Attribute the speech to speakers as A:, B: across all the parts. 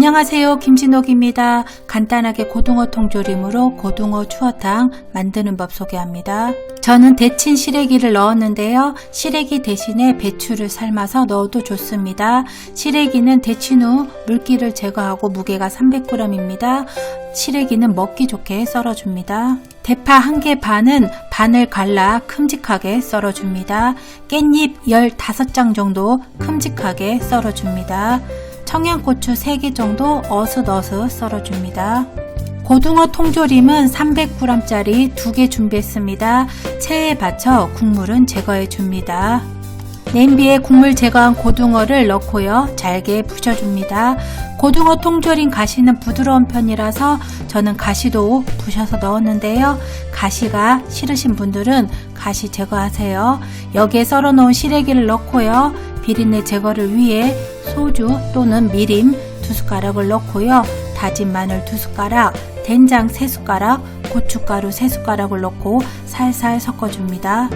A: 안녕하세요. 김진옥입니다. 간단하게 고등어 통조림으로 고등어 추어탕 만드는 법 소개합니다. 저는 데친 시래기를 넣었는데요. 시래기 대신에 배추를 삶아서 넣어도 좋습니다. 시래기는 데친 후 물기를 제거하고 무게가 300g입니다. 시래기는 먹기 좋게 썰어줍니다. 대파 1개 반은 반을 갈라 큼직하게 썰어줍니다. 깻잎 15장 정도 큼직하게 썰어줍니다. 청양고추 3개 정도 어슷어슷 썰어줍니다. 고등어 통조림은 300g짜리 2개 준비했습니다. 체에 받쳐 국물은 제거해 줍니다. 냄비에 국물 제거한 고등어를 넣고요. 잘게 부셔줍니다. 고등어 통조림 가시는 부드러운 편이라서 저는 가시도 부셔서 넣었는데요. 가시가 싫으신 분들은 가시 제거하세요. 여기에 썰어 놓은 시래기를 넣고요. 비린내 제거를 위해 소주 또는 미림 두 숟가락을 넣고요. 다진 마늘 두 숟가락, 된장 세 숟가락, 고춧가루 세 숟가락을 넣고 살살 섞어줍니다.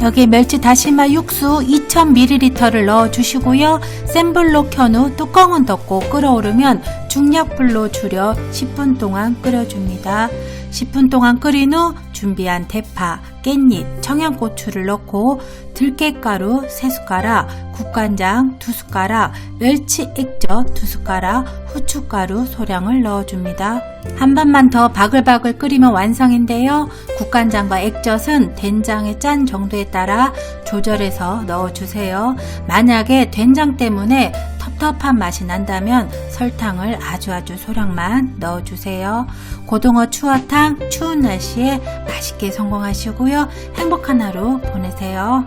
A: 여기에 멸치 다시마 육수 2000ml를 넣어 주시고요. 센 불로 켠 후 뚜껑은 덮고 끓어오르면 중약불로 줄여 10분 동안 끓여줍니다. 10분 동안 끓인 후 준비한 대파, 깻잎, 청양고추를 넣고 들깨가루 3숟가락, 국간장 2숟가락, 멸치 액젓 2숟가락, 후춧가루 소량을 넣어줍니다. 한 번만 더 바글바글 끓이면 완성인데요. 국간장과 액젓은 된장의 짠 정도에 따라 조절해서 넣어주세요. 만약에 된장 때문에 텁텁한 맛이 난다면 설탕을 아주 아주 소량만 넣어주세요. 고등어 추어탕 추운 날씨에 맛있게 성공하시고요. 행복한 하루 보내세요.